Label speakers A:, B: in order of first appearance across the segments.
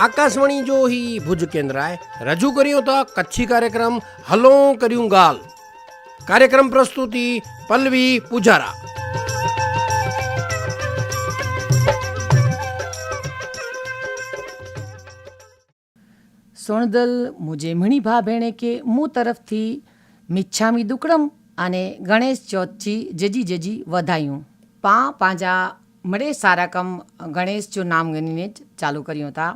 A: આકાશવાણી જો હી ભુજ કેન્દ્રાએ રજૂ કર્યો હતો કચ્છી કાર્યક્રમ હલો કર્યું ગાલ. કાર્યક્રમ પ્રસ્તુતિ પલ્લવી પૂજારા.
B: સોણદલ મુજે મણી ભા ભેણે કે મું તરફથી મિચ્છામી દુકડમ અને ગણેશ ચોથથી જજી જજી વધાયું. પા પાંજા મળે સારા કમ ગણેશ જો નામ ગણીને જ ચાલુ કર્યું હતા.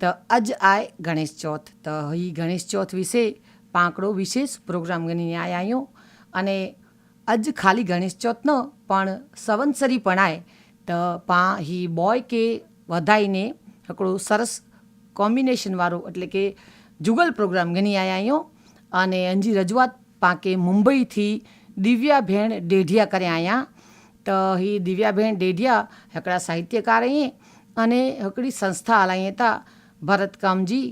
B: તો અજ આય ગણેશ ચોથ, તો હઈ ગણેશ ચોથ વિશે પાંકડો વિશેષ પ્રોગ્રામ ગણીને આવ્યો અને અજ ખાલી ગણેશ ચોથનો પણ સવંસરી પણાય. તો પા, હી, બોય કે વધાઈને હકડો સરસ કોમ્બિનેશનવાળો એટલે કે જુગલ પ્રોગ્રામ ગણી આવ્યો અને અંજી રજૂઆત પાકે મુંબઈથી દિવ્યાબેન ડેઢિયા કર્યા અહીંયા તો ही દિવ્યાબેન ડેઢિયા હકડા સાહિત્યકારએ અને હકડી સંસ્થા હલાઈએ તા ભરત કામજી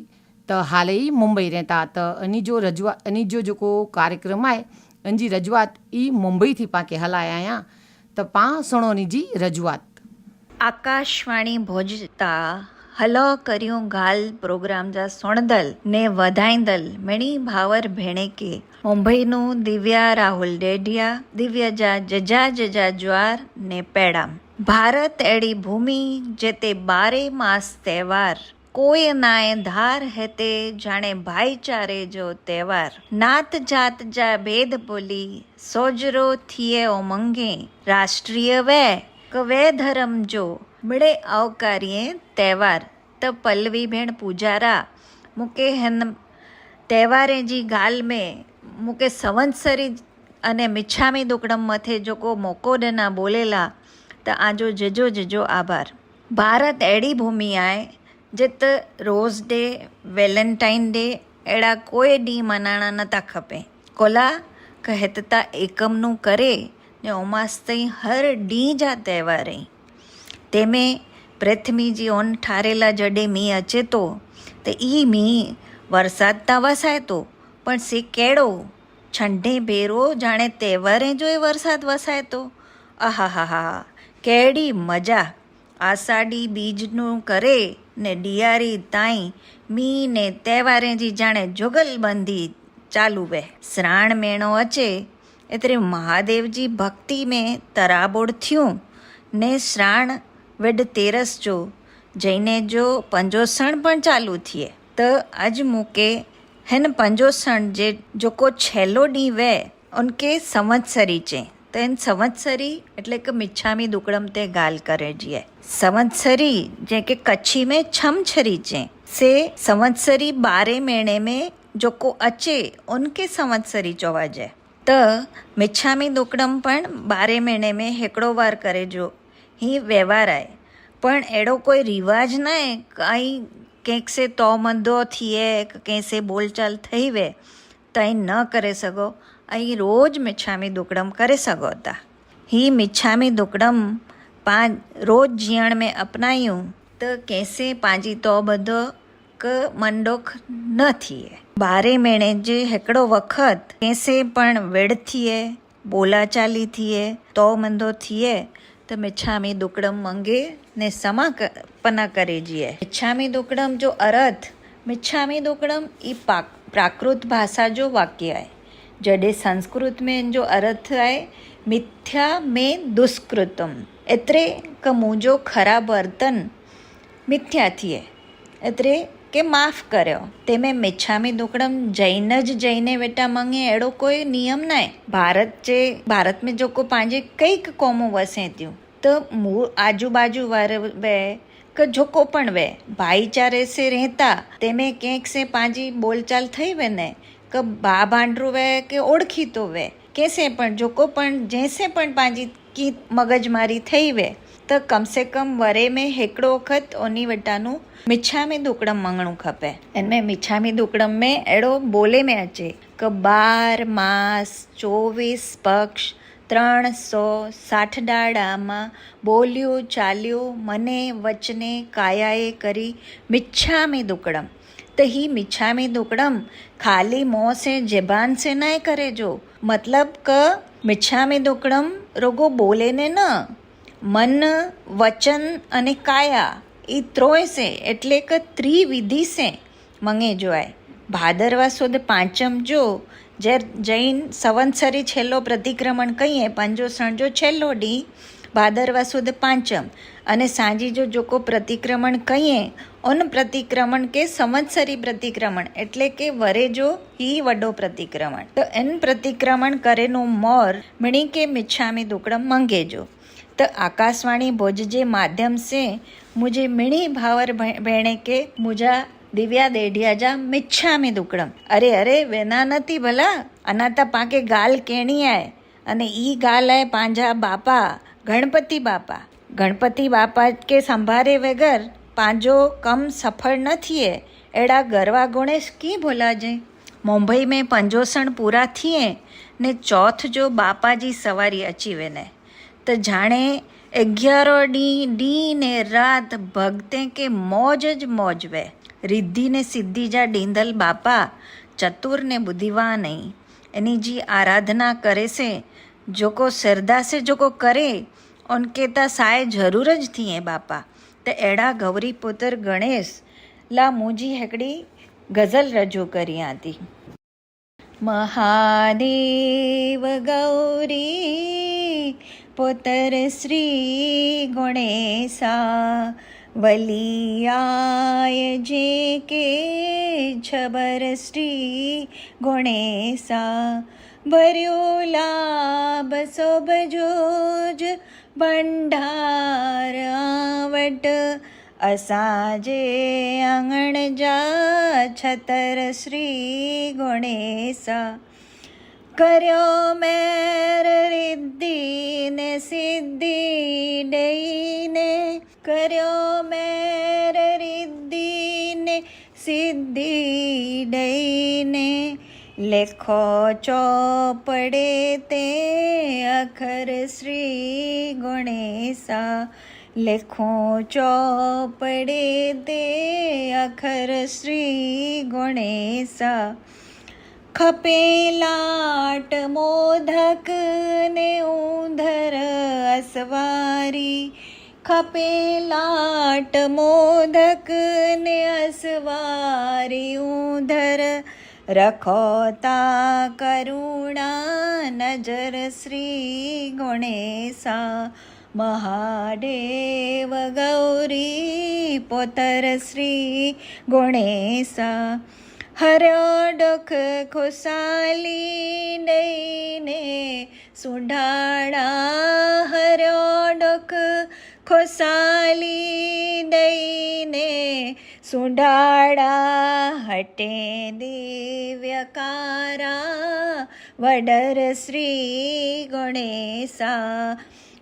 B: તો હાલે મુંબઈ રહેતા તો એની જો રજૂઆત એની જો જોકો કાર્યક્રમ આય એની રજૂઆત એ મુંબઈથી પાકે હલાય આયા તો પા સણોની જી રજૂઆત
C: આકાશવાણી ભોજતા હલો કર્યું ગાલ પ્રોગ્રામ જા સોણદલ ને વધાઈદલ મણી ભાવર ભેણે કે મુંબઈનું દિવ્યા રાહુલ ડેઢિયા દિવ્યજા જજા જજા જ્વાર ને પેડામ. ભારત એડી ભૂમિ જે તે બારે માસ તહેવાર. કોઈ નાય ધાર હે તે જાણે ભાઈચારે જો તહેવાર. નાત જાત જા ભેદ બોલી સોજરો થિયે ઉમંગે રાષ્ટ્રીય વે, કવે ધર્મ જો, મળે આવકારીએ તહેવાર. તો પલ્લવી ભેણ પૂજારા, મૂકે હેન તહેવારે જી ગાલ મેં મુકેશ સંવત્સરી અને મિચ્છામી દુકડમ મથે જોકો મોકોડના બોલેલા, તો આજો જજો જજો આભાર. ભારત અહેड़ी ભૂમિ आहे जित રોઝ ડે, વેલેન્ટાઇન ડે अहिड़ा कोई ॾींहुं मनाइणा नथा खपे कोला कहतता एकमनू करे ને ઉમાસ તઈ હર ડી જા તહેવાર. તંहिंमें પૃથ્વી જી ઓન ઠારેલા જॾहिं मींहुं અચે તો त ई मींहुं વરસાદ તા વસાए તો પણ સી કેળો છંઢે ભેરો જાણે તહેવારે જોઈ વરસાદ વસાય તો. આહાહાહા કેડી મજા. આષાઢી બીજનું કરે ને ડિયારી તાઈ. મી ને તહેવારેજી જાણે જોગલબંધી ચાલુ વહે શ્રાણ મેણો અચે, એટલે મહાદેવજી ભક્તિ મેં તરાબોળ થયું. ને શ્રાણ વેડ તેરસ જો, જઈને જો પંજોસણ પણ ચાલુ થયે તો અજ મૂકે हिन पंजोसण जे जेको छेलो ॾींहुं वे उनखे संवत्सरी चई त हिन संवत्सरी એટલે કે મિચ્છામી દુકડમ તે ગાલ કરે જીએ संवत्सरी जंहिंखे कच्छी में छमछरी चई से संवत्सरी ॿारहें महीने में जेको अचे उनखे संवत्सरी चवाइजे त मिच्छामी दुकड़म पण ॿारहें महीने में हिकिड़ो वार करे जो ही व्यवहार आहे પણ એડો કોઈ રિવાજ ન आहे કાંઈ કંઈક સે તો મંદો થઈએ કંઈ સે બોલચાલ થઈવે તઈ ન કરે સગો. અહીં રોજ મિચ્છામી દુકડમ કરે સગો હતા હી મિચ્છામી દુકડમ પાંચ, રોજ જીણ મેં અપનાયું. તો કેસે પાંજી તો બધો ક મંડોખ ન થઈએ બારે મેણે જે હેકડો વખત કેસે પણ વેડ થઈએ બોલાચાલી થઈએ તો મંદો થઈએ थिए त मिच्छामी दुकड़म मंगे ने समापना करे जीए मिच्छामी दुकड़म जो अर्थ मिच्छामी दुकड़म ई पाक प्राकृत भाषा जो वाक्य आहे जॾहिं संस्कृत में इन जो अर्थ आहे मिथ्या में दुष्कृतम एतिरे क मुंहिंजो ख़राबु वर्तन मिथ्या थिए एतिरे કે માફ કર્યો. તે મેં મિચ્છામી દુકડમ જઈને જ જઈને બેટા મંગે એડો કોઈ નિયમ ના ભારત જે ભારત મેં જોકો પાંજે કંઈક કોમો વસે ત્યું. તો મૂળ આજુબાજુ વારે બે કે જોકો પણ વે. ભાઈચારે સે રહેતા તેમે કંઈક સે પાંજી બોલચાલ થઈ વે ને. કે બા ભાંડરું વે કે ઓળખી તો વે. કેસે પણ, જોકો પણ, જેસે પણ પાંજી કી મગજમારી થઈ વે. त कम से कम वरे में हिकिड़ो કમ ओनी મેં હેકડો વખત ઓની વટાનું મિછામી દુકડમ મંગણું ખપે. में મિછામી દુકડમ મેં એડો બોલે મેં અચે કે બાર, માસ, ચોવીસ, પક્ષ, ત્રણસો, સાઠ દાડામાં બોલ્યું, ચાલ્યું, મને, વચને, કાયાએ કરી મિચ્છામી દુકડમ. તો હી મિચ્છામી દુકડમ ખાલી મોં સે જેબાન સે નાય કરે જો. મતલબ કે મિચ્છામી દુકડમ રોગો બોલે ને ન. મન, વચન અને કાયા એ ત્રોય છે એટલે કે ત્રિવિધિ છે મંગે જોવાય. ભાદરવા સુદ પાંચમ જો જે જૈન સંવત્સરી છેલ્લો પ્રતિક્રમણ કહીએ, પંજો સણજો છેલ્લો ડી, ભાદરવા સુદ પાંચમ. અને સાંજી જો જોકો પ્રતિક્રમણ કહીએ, ઓન પ્રતિક્રમણ કે સંવત્સરી પ્રતિક્રમણ, એટલે કે વરે જો હી વડો પ્રતિક્રમણ. તો એન પ્રતિક્રમણ કરેનું મોર, મણી કે મિચ્છામી દુકડમ મંગે જો તો આકાશવાણી ભોજ જે માધ્યમ से मुझे मिणी भावर भे- भेणे के मुझा દિવ્યા દેઢિયાજા મિચ્છામી દુકડમ અરે અરે વેના નથી ભલા અનાતા પાકે ગાલ કેણી આય અને ઈ ગાલ આય પાંજા બાપા ગણપતિ બાપા ગણપતિ બાપા કે સંભારે વગર પાંજો કમ સફળ ન થઈએ એડા ગરવા ગુણેશ કી ભોલા જઈ મુંબઈ में पंजोसण पूरा थिए ने चौथ जो बापाजी सवारी अची वञे તો જાણે અગિયારો ડી ડી ને રાત ભગતે કે મોજ જ મોજ વે રિદ્ધિને સિદ્ધિ જા ડીંદલ બાપા, ચતુરને બુદ્ધિવા નહીં. એની જે આરાધના કરે છે જોકો સરદા સે જોકો કરે ઉનકે તા સાય જરૂર જ થીએ બાપા. તો એડા ગૌરી પુત્ર ગણેશ, લા મુજી હેકડી ગઝલ રજૂ કરી હતી મહાદેવ ગૌરી પુત્ર શ્રી ગણેશા વલિયાય જે કે છબર શ્રી ગણેશા ભર્યો લાભ સોબજોજ ભંડાર આવટ અસાજે આંગણ જા છતર શ્રી ગણેશા કર્યો મેર રિદ્ધિ ને સિદ્ધિ ડઈને. કર્યો મેર રિદ્ધિ ને સિદ્ધિ ડઈને. લેખો ચોપડે તે અખર શ્રી ગણેશા લેખો ચોપડે તે અખર શ્રી ગણેશા ખપેલાટ મોધક ને ઉંધર અસવારી. ખપેલાટ મોદક ને અસવારી ઉંધર રખોતા કરુણા નજર શ્રી ગુણેશા. મહાદેવ ગૌરી પોતર શ્રી ગણેશા. હર્યો ડોખ ખુશાલી દઈને સુંઢાળા હર્યો ડોખ ખુશાલી દઈને સુંઢાળા હટે દિવ્યકારા વડર શ્રી ગણેશા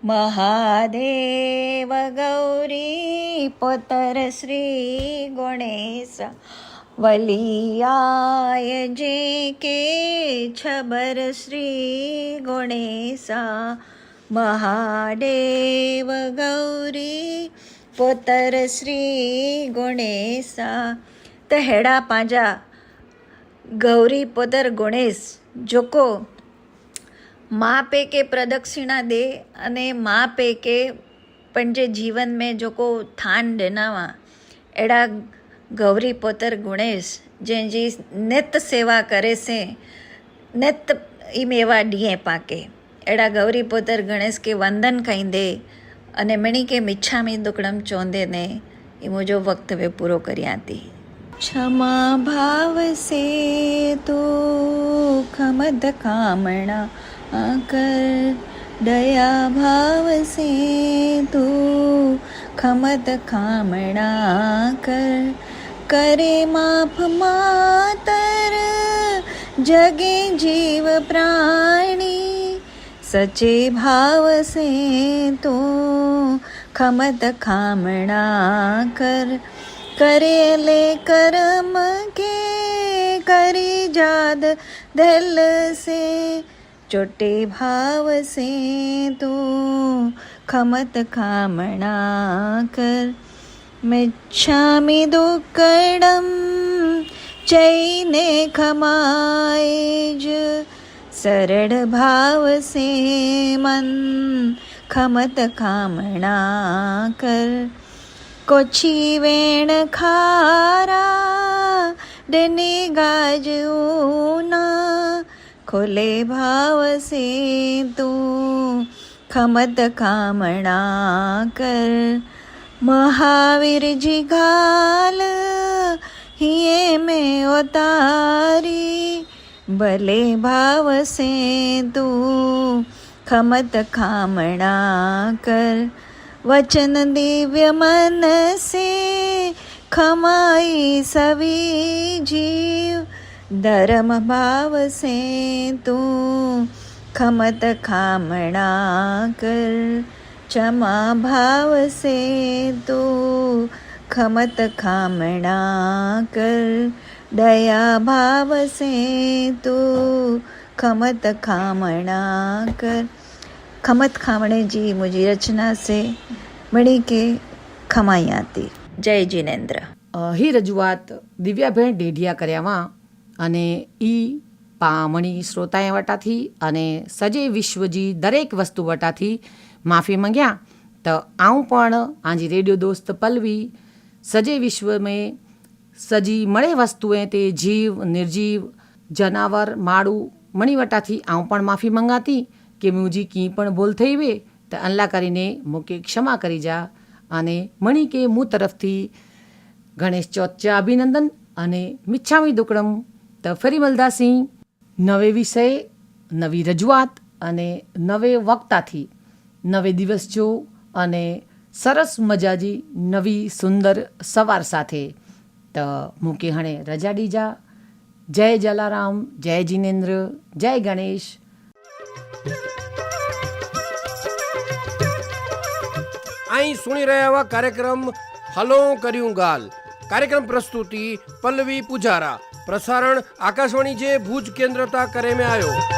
C: મહાદેવ ગૌરી પોતર શ્રી ગણેશા વલિયાય જે કે છબર શ્રી ગુણેશા મહાદેવ ગૌરી પોતર શ્રી ગુણેશા તો હેડા પાંજા ગૌરી પોતર ગુણેશ જોકો મા પે કે પ્રદક્ષિણા દે અને મા પે કે પણ જે જીવન મેં જોકો થાન દેનાવા એડા ગૌરી પોતર ગુણેશ જેજી નિત સેવા કરે છે નિત ઇમેવા ડીએ પાકે. એડા ગૌરી પોતર ગણેશ કે વંદન કહીંદે અને મણી કે મિચ્છામી દુકડમ ચોંદેને એ મુજો વક્તવ્ય પૂરો કર્યા હતી. ક્ષમા ભાવ સે તો ખમદ કામણા આકર, દયા ભાવ સે તો ખમદ કામણા કર કરે માફ માતર. જગે જીવ પ્રાણી. સચે ભાવ સે તો ખમત ખામણા કર. કરેલે કરમ કે કરી જાદ ધલ સે. ચોટે ભાવ સે તો ખમત ખામણા કર. मिच्छामि दुःखडं चैने खमायज सरडभावसे मन खमत कामणा कर कोची वेण खारा डने गाजूना खोले भावसे तू खमत कामणा कर મહાવીરજી ઘાલ હિયે મેં ઓતારી, ભલે ભાવસે તું, ખમત ખામણા કર. વચન દિવ્ય મન સે ખમાઈ સવી જીવ. ધર્મ ભાવસે તું, ખમત ખામણા કર. ક્ષમા ભાવશે તો ખમત ખામણા કર દયા ભાવશે તો ખમત ખામણા કર ખમત ખામણે જી મુજી રચના સે મળી કે ખમાઈ આતી જય જીનેન્દ્ર
B: હી રજૂઆત દિવ્યાબેન ડેઢિયા કર્યામાં અને ઈ પામણી શ્રોતાએ વટાથી અને સજે વિશ્વજી દરેક વસ્તુ વટાથી માફી માંગ્યા. તો આવું પણ આજી રેડિયો દોસ્ત પલવી સજે વિશ્વ મેં સજી મળે વસ્તુએ તે જીવ, નિર્જીવ, જનાવર, માળું, મણીવટાથી આવું પણ માફી મંગાતી કે મુજી કી પણ ભૂલ થઈ વે, તો અલ્લા કરીને મૂકે ક્ષમા કરી જા. અને મણી કે મું તરફથી ગણેશ ચોથચા અભિનંદન અને મિચ્છામી દુકડમ. તો ફરી મલદાસિંહ, નવે વિષય, નવી રજૂઆત અને નવે વક્તાથી. નવે દિવસ જો અને સરસ મજાજી નવી સુંદર સવાર સાથે. તો મૂકી હણે રજા ડીજા. જય જલારામ, જય જીનેન્દ્ર, જય ગણેશ.
A: અહીં સુણી રહ્યા એવા કાર્યક્રમ હલો કર્યું ગાલ. કાર્યક્રમ પ્રસ્તુતિ પલ્લવી પૂજારા. પ્રસારણ આકાશવાણી જે ભુજ કેન્દ્રતા કરે મેં આવ્યો